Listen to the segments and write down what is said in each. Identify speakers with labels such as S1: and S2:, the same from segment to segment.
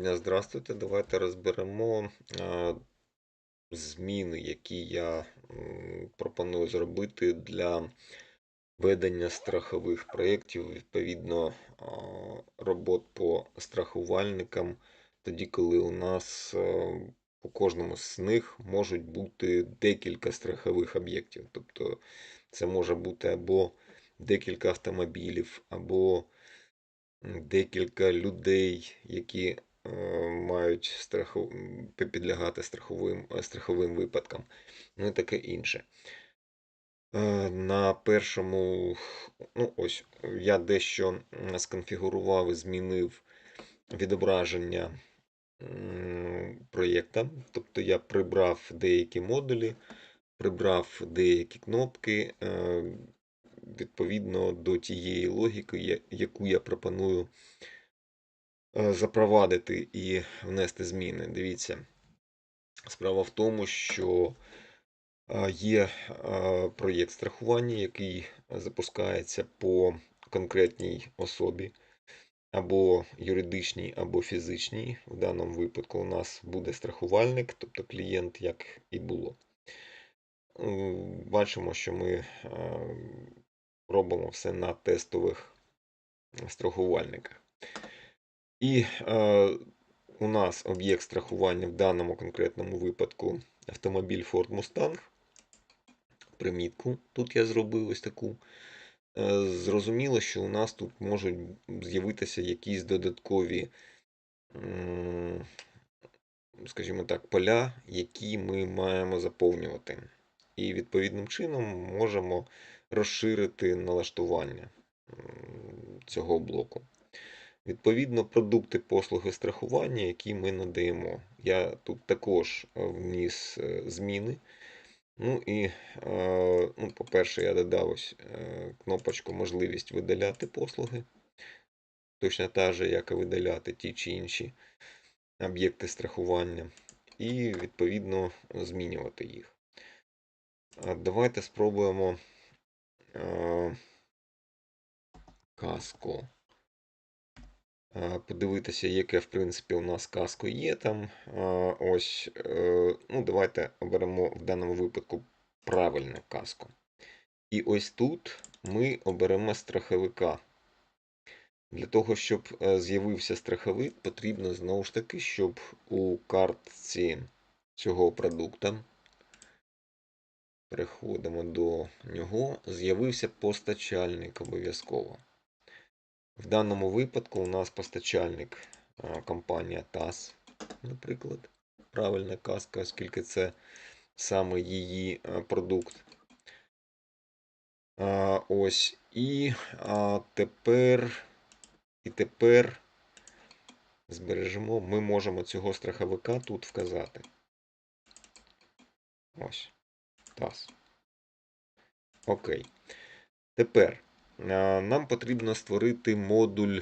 S1: дня, здравствуйте. Давайте розберемо зміни, які я пропоную зробити для ведення страхових проєктів, відповідно, робот по страхувальникам, тоді, коли у нас по кожному з них можуть бути декілька страхових об'єктів. Тобто це може бути або декілька автомобілів, або декілька людей, які мають страху... підлягати страховим, е, страховим випадкам, ну і таке інше. Е, На першому, ну ось, я дещо сконфігурував і змінив відображення проєкта. Тобто я прибрав деякі модулі, прибрав деякі кнопки е, відповідно до тієї логіки, яку я пропоную е, запровадити і внести зміни. Дивіться, справа в тому, що е, є е, проєкт страхування, який запускається по конкретній особі, або юридичній, або фізичній. В даному випадку у нас буде страхувальник, тобто клієнт, як і було. Е, Бачимо, що ми е, робимо все на тестових страхувальниках. І е, у нас об'єкт страхування в даному конкретному випадку автомобіль Ford Mustang. Примітку тут я зробив ось таку. Е, Зрозуміло, що у нас тут можуть з'явитися якісь додаткові, м, скажімо так, поля, які ми маємо заповнювати. І відповідним чином можемо розширити налаштування цього блоку. Відповідно, продукти послуги страхування, які ми надаємо. Я тут також е, вніс е, зміни. Ну і, е, ну, по-перше, я додав ось кнопочку можливість видаляти послуги. Точно та же, як і видаляти ті чи інші об'єкти страхування. І, відповідно, змінювати їх. Давайте спробуємо каско. Подивитися, яке, в принципі, у нас каско є там. Ось, е, ну, давайте оберемо в даному випадку правильне каско. І ось тут ми оберемо страховика. Для того, щоб е, з'явився страховик, потрібно знову ж таки, щоб у картці цього продукта, переходимо до нього, з'явився постачальник обов'язково. В даному випадку у нас постачальник компанія ТАС, наприклад. Правильна казка, оскільки це саме її е, продукт. Ось. І тепер, і тепер збережемо, ми можемо цього страховика тут вказати. Ось. ТАС. Окей. Тепер нам потрібно створити модуль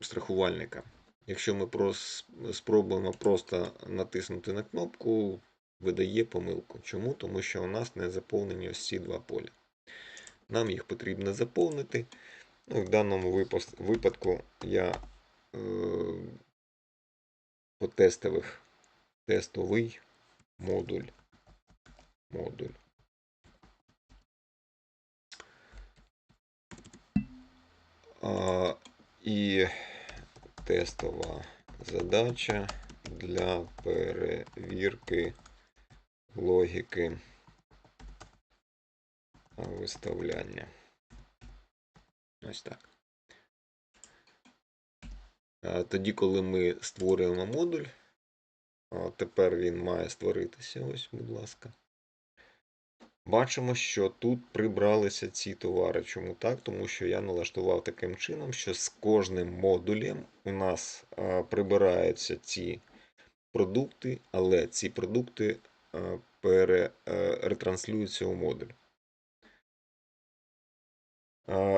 S1: страхувальника. Якщо ми спробуємо просто натиснути на кнопку, видає помилку. Чому? Тому що у нас не заповнені ось ці два поля. Нам їх потрібно заповнити. Ну, в даному випадку я е, по тестових тестовий модуль. модуль. І тестова задача для перевірки логіки виставляння. Ось так. Тоді, коли ми створюємо модуль, тепер він має створитися, ось, будь ласка. Бачимо, що тут прибралися ці товари. Чому так? Тому що я налаштував таким чином, що з кожним модулем у нас а, прибираються ці продукти, але ці продукти а, пере, е, ретранслюються у модуль.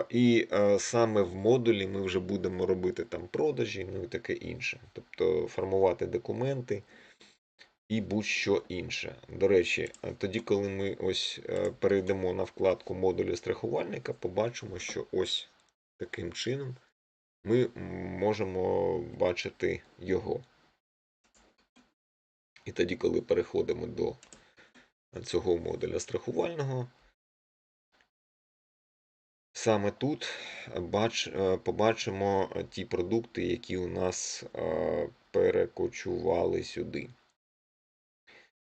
S1: І саме в модулі ми вже будемо робити там продажі, ну і таке інше. Тобто формувати документи і будь-що інше. До речі, тоді, коли ми ось е, перейдемо на вкладку модулі страхувальника, побачимо, що ось таким чином ми можемо бачити його. І тоді, коли переходимо до цього модуля страхувального, саме тут бач, е, побачимо ті продукти, які у нас е, перекочували сюди.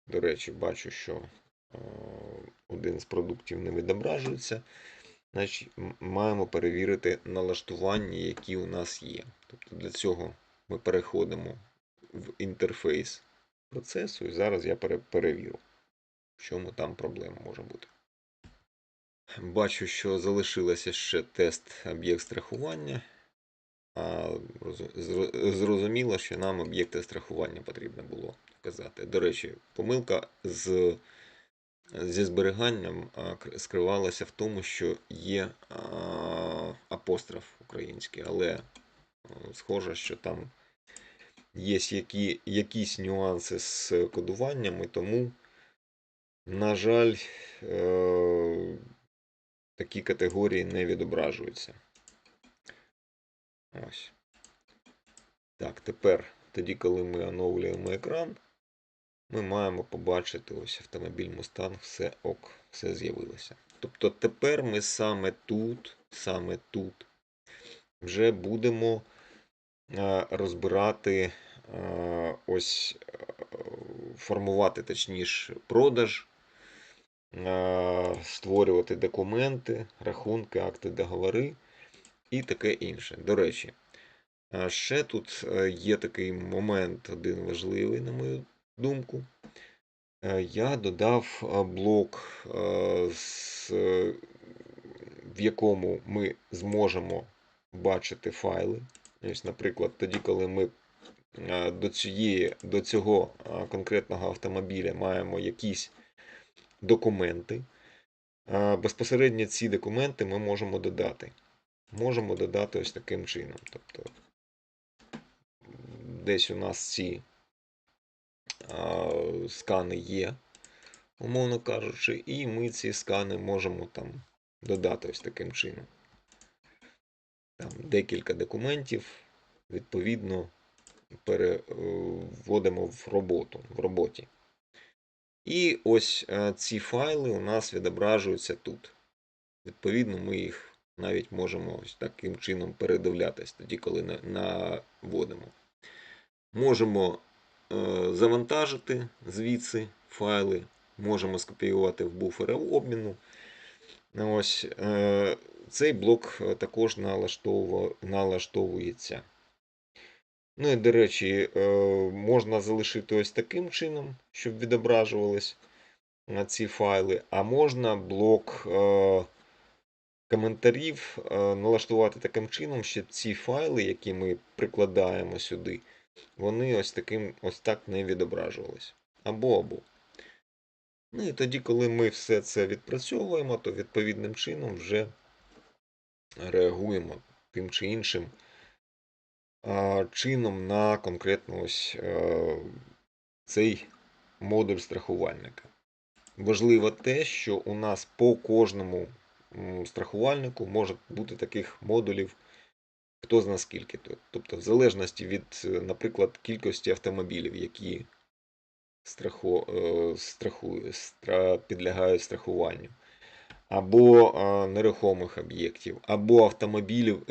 S1: До речі, бачу, що е, один з продуктів не відображується. Значить, маємо перевірити налаштування, які у нас є. Тобто для цього ми переходимо в інтерфейс процесу, і зараз я перевірю, в чому там проблема може бути. Бачу, що залишилося ще тест об'єкт страхування. А зрозуміло, що нам об'єкти страхування потрібно було вказати. До речі, помилка з, зі зберіганням скривалася в тому, що є апостроф український, але схоже, що там є які, якісь нюанси з кодуванням, і тому, на жаль, е, такі категорії не відображуються. Ось. Так, тепер, тоді, коли ми оновлюємо екран, ми маємо побачити ось автомобіль Mustang, все ок, все з'явилося. Тобто тепер ми саме тут, саме тут вже будемо е, розбирати е, ось е, формувати, точніше, продаж, створювати документи, рахунки, акти, договори і таке інше. До речі, ще тут є такий момент, один важливий, на мою думку. Е, Я додав е, блок, е, в якому ми зможемо бачити файли. Ось, наприклад, тоді, коли ми до, цієї, до цього конкретного автомобіля маємо якісь документи, безпосередньо ці документи ми можемо додати. Можемо додати ось таким чином. Тобто десь у нас ці скани є, умовно кажучи, і ми ці скани можемо там додати ось таким чином. Там декілька документів, відповідно, переводимо в роботу, в роботі. І ось е, ці файли у нас відображуються тут. Відповідно, ми їх навіть можемо ось таким чином передивлятись тоді, коли на- наводимо. Можемо завантажити звідси файли, можемо скопіювати в буфери обміну. Ось, е, цей блок е, також налаштовується. Ну і, до речі, е, можна залишити ось таким чином, щоб відображувались ці файли, а можна блок е, коментарів е, налаштувати таким чином, щоб ці файли, які ми прикладаємо сюди, вони ось таким ось так не відображувались. Або або. Ну і тоді, коли ми все це відпрацьовуємо, то відповідним чином вже реагуємо тим чи іншим чином на конкретно ось е, цей модуль страхувальника. Важливо те, що у нас по кожному страхувальнику може бути таких модулів, хто зна скільки. То- Тобто, в залежності від, е, наприклад, кількості автомобілів, які страху, е, страху, стра, підлягають страхуванню, або е, нерухомих об'єктів, або автомобілів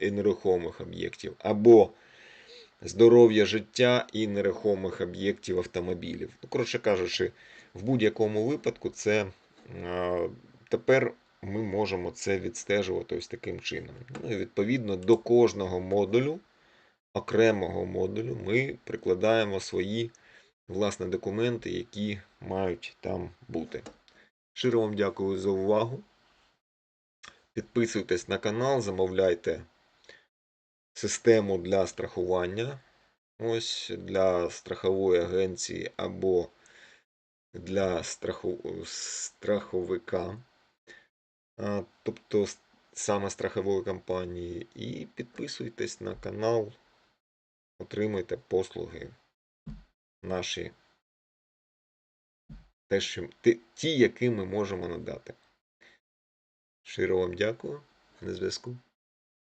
S1: і нерухомих об'єктів, або здоров'я життя і нерухомих об'єктів автомобілів. Ну, коротше кажучи, в будь-якому випадку це тепер ми можемо це відстежувати ось таким чином. Ну і відповідно до кожного модулю, окремого модулю, ми прикладаємо свої власне документи, які мають там бути. Щиро вам дякую за увагу. Підписуйтесь на канал, замовляйте систему для страхування. Ось для страхової агенції або для страху... страховика, тобто саме страхової компанії. І підписуйтесь на канал, отримуйте послуги наші, те, що... ті- які ми можемо надати. Щиро вам дякую. На зв'язку.